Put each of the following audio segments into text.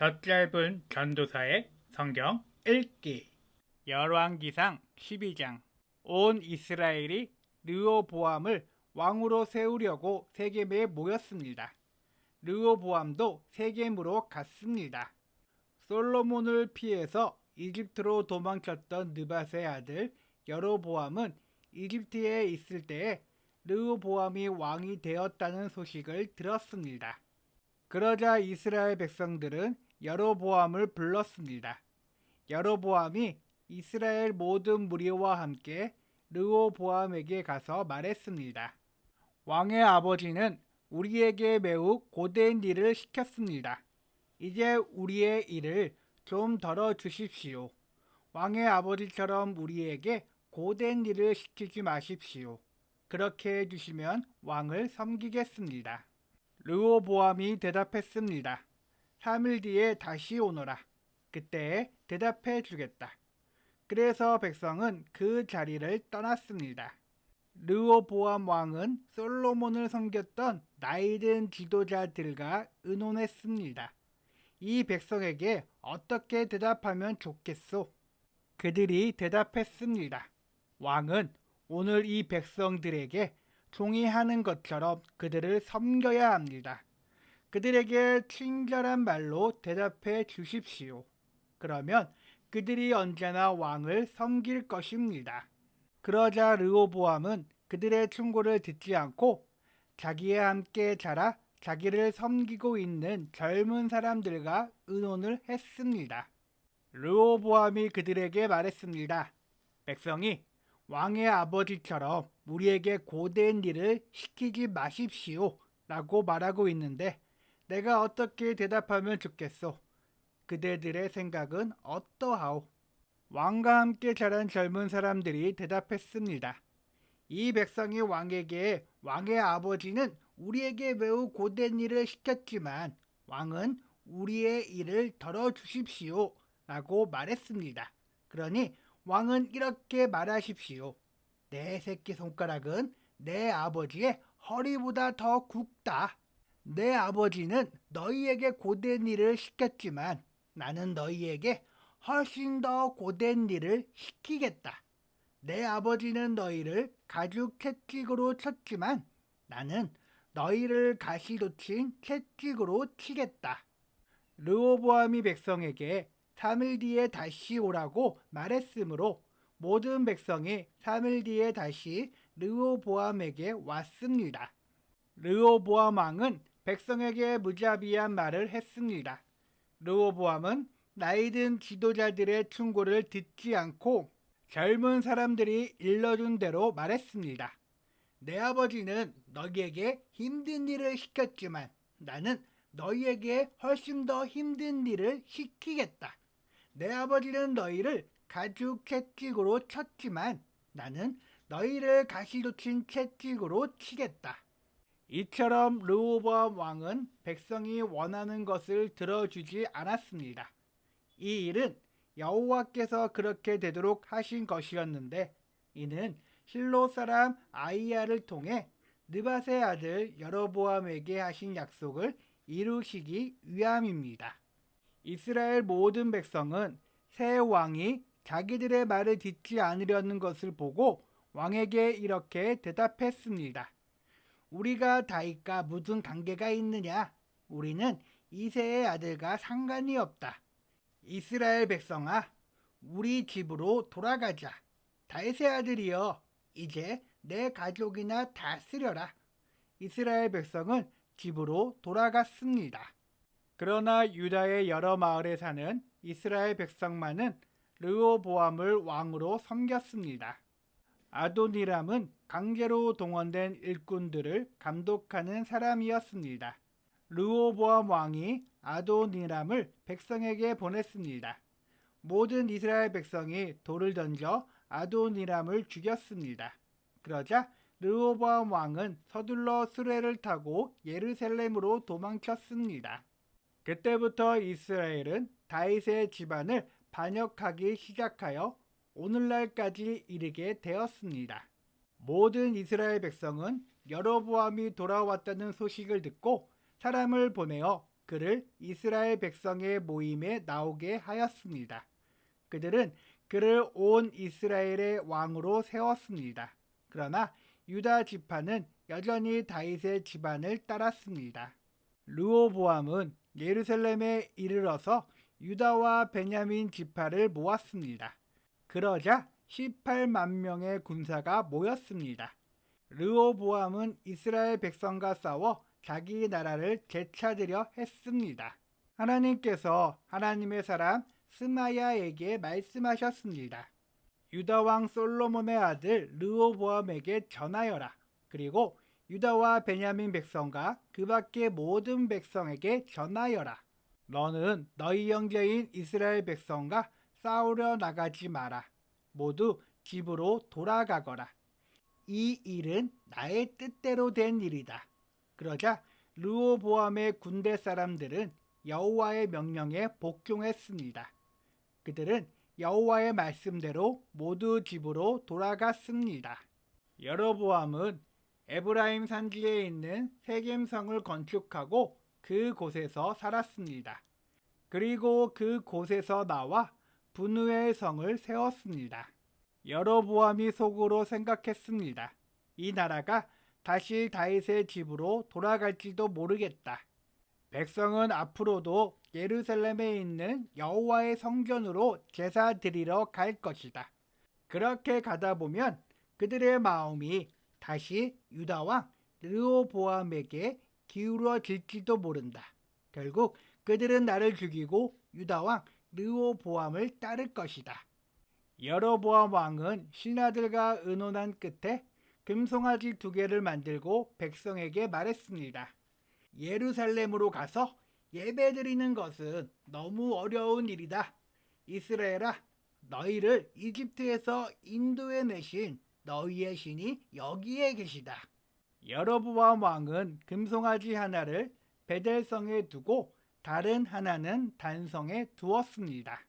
혀짧은 전도사의 성경 읽기 열왕기상 12장 온 이스라엘이 르호보암을 왕으로 세우려고 세겜에 모였습니다. 르호보암도 세겜으로 갔습니다. 솔로몬을 피해서 이집트로 도망쳤던 느밧의 아들 여로보암은 이집트에 있을 때에 르호보암이 왕이 되었다는 소식을 들었습니다. 그러자 이스라엘 백성들은 여로보암을 불렀습니다. 여로보암이 이스라엘 모든 무리와 함께 르호보암에게 가서 말했습니다. 왕의 아버지는 우리에게 매우 고된 일을 시켰습니다. 이제 우리의 일을 좀 덜어 주십시오. 왕의 아버지처럼 우리에게 고된 일을 시키지 마십시오. 그렇게 해주시면 왕을 섬기겠습니다. 르호보암이 대답했습니다. 3일 뒤에 다시 오너라. 그때 대답해 주겠다. 그래서 백성은 그 자리를 떠났습니다. 르호보암 왕은 솔로몬을 섬겼던 나이든 지도자들과 의논했습니다. 이 백성에게 어떻게 대답하면 좋겠소? 그들이 대답했습니다. 왕은 오늘 이 백성들에게 종이 하는 것처럼 그들을 섬겨야 합니다. 그들에게 친절한 말로 대답해 주십시오. 그러면 그들이 언제나 왕을 섬길 것입니다. 그러자 르호보암은 그들의 충고를 듣지 않고 자기와 함께 자라 자기를 섬기고 있는 젊은 사람들과 의논을 했습니다. 르호보암이 그들에게 말했습니다. 백성이 왕의 아버지처럼 우리에게 고된 일을 시키지 마십시오. 라고 말하고 있는데 내가 어떻게 대답하면 좋겠소? 그대들의 생각은 어떠하오? 왕과 함께 자란 젊은 사람들이 대답했습니다. 이 백성이 왕에게 왕의 아버지는 우리에게 매우 고된 일을 시켰지만 왕은 우리의 일을 덜어 주십시오. 라고 말했습니다. 그러니 왕은 이렇게 말하십시오. 내 새끼 손가락은 내 아버지의 허리보다 더 굵다. 내 아버지는 너희에게 고된 일을 시켰지만 나는 너희에게 훨씬 더 고된 일을 시키겠다. 내 아버지는 너희를 가죽 채찍으로 쳤지만 나는 너희를 가시돋친 채찍으로 치겠다. 르호보암이 백성에게 3일 뒤에 다시 오라고 말했으므로 모든 백성이 3일 뒤에 다시 르호보암에게 왔습니다. 르호보암 왕은 백성에게 무자비한 말을 했습니다. 르호보암은 나이든 지도자들의 충고를 듣지 않고 젊은 사람들이 일러준 대로 말했습니다. 내 아버지는 너희에게 힘든 일을 시켰지만 나는 너희에게 훨씬 더 힘든 일을 시키겠다. 내 아버지는 너희를 가죽 채찍으로 쳤지만 나는 너희를 가시돋친 채찍으로 치겠다. 이처럼 르호보암 왕은 백성이 원하는 것을 들어주지 않았습니다. 이 일은 여호와께서 그렇게 되도록 하신 것이었는데 이는 실로 사람 아이야를 통해 느밧의 아들 여로보암에게 하신 약속을 이루시기 위함입니다. 이스라엘 모든 백성은 새 왕이 자기들의 말을 듣지 않으려는 것을 보고 왕에게 이렇게 대답했습니다. 우리가 다윗과 무슨 관계가 있느냐? 우리는 이세의 아들과 상관이 없다. 이스라엘 백성아, 우리 집으로 돌아가자. 다윗의 아들이여, 이제 내 가족이나 다스려라. 이스라엘 백성은 집으로 돌아갔습니다. 그러나 유다의 여러 마을에 사는 이스라엘 백성만은 르호보암을 왕으로 섬겼습니다. 아도니람은 강제로 동원된 일꾼들을 감독하는 사람이었습니다. 르호보암 왕이 아도니람을 백성에게 보냈습니다. 모든 이스라엘 백성이 돌을 던져 아도니람을 죽였습니다. 그러자 르호보암 왕은 서둘러 수레를 타고 예루살렘으로 도망쳤습니다. 그때부터 이스라엘은 다윗의 집안을 반역하기 시작하여 오늘날까지 이르게 되었습니다. 모든 이스라엘 백성은 여로보암이 돌아왔다는 소식을 듣고 사람을 보내어 그를 이스라엘 백성의 모임에 나오게 하였습니다. 그들은 그를 온 이스라엘의 왕으로 세웠습니다. 그러나 유다 지파는 여전히 다윗의 집안을 따랐습니다. 르호보암은 예루살렘에 이르러서 유다와 베냐민 지파를 모았습니다. 그러자 18만 명의 군사가 모였습니다. 르호보암은 이스라엘 백성과 싸워 자기 나라를 되찾으려 했습니다. 하나님께서 하나님의 사람 스마야에게 말씀하셨습니다. 유다 왕 솔로몬의 아들 르호보암에게 전하여라. 그리고 유다와 베냐민 백성과 그 밖의 모든 백성에게 전하여라. 너는 너희 형제인 이스라엘 백성과 싸우려 나가지 마라. 모두 집으로 돌아가거라. 이 일은 나의 뜻대로 된 일이다. 그러자 르호보암의 군대 사람들은 여호와의 명령에 복종했습니다. 그들은 여호와의 말씀대로 모두 집으로 돌아갔습니다. 여로보암은 에브라임 산지에 있는 세겜성을 건축하고 그곳에서 살았습니다. 그리고 그곳에서 나와 분우의 성을 세웠습니다. 여로보암이 속으로 생각했습니다. 이 나라가 다시 다윗의 집으로 돌아갈지도 모르겠다. 백성은 앞으로도 예루살렘에 있는 여호와의 성전으로 제사 드리러 갈 것이다. 그렇게 가다 보면 그들의 마음이 다시 유다 왕 르호보암에게 기울어질지도 모른다. 결국 그들은 나를 죽이고 유다 왕 르호보암을 따를 것이다. 여로보암 왕은 신하들과 의논한 끝에 금송아지 두 개를 만들고 백성에게 말했습니다. 예루살렘으로 가서 예배드리는 것은 너무 어려운 일이다. 이스라엘아, 너희를 이집트에서 인도해 내신 너희의 신이 여기에 계시다. 여로보암 왕은 금송아지 하나를 베델성에 두고 다른 하나는 단성에 두었습니다.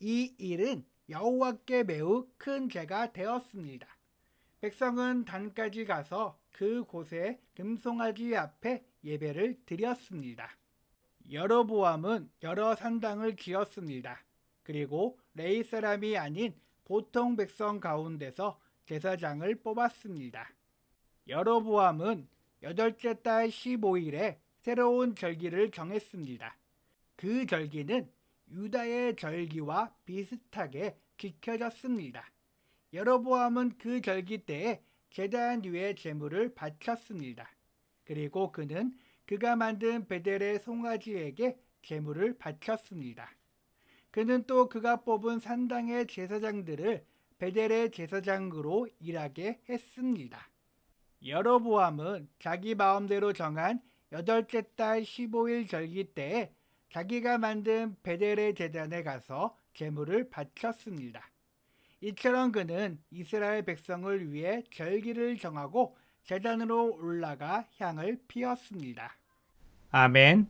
이 일은 여호와께 매우 큰 죄가 되었습니다. 백성은 단까지 가서 그곳에 금송아지 앞에 예배를 드렸습니다. 여로보암은 여러 산당을 지었습니다. 그리고 레이 사람이 아닌 보통 백성 가운데서 제사장을 뽑았습니다. 여로보암은 여덟째 달 15일에 새로운 절기를 정했습니다. 그 절기는 유다의 절기와 비슷하게 지켜졌습니다. 여로보암은 그 절기 때에 제단 위에 제물을 바쳤습니다. 그리고 그는 그가 만든 베델의 송아지에게 제물을 바쳤습니다. 그는 또 그가 뽑은 산당의 제사장들을 베델의 제사장으로 일하게 했습니다. 여로보암은 자기 마음대로 정한 여덟째 달 15일 절기 때에 자기가 만든 베델의 제단에 가서 제물을 바쳤습니다. 이처럼 그는 이스라엘 백성을 위해 절기를 정하고 제단으로 올라가 향을 피웠습니다. 아멘.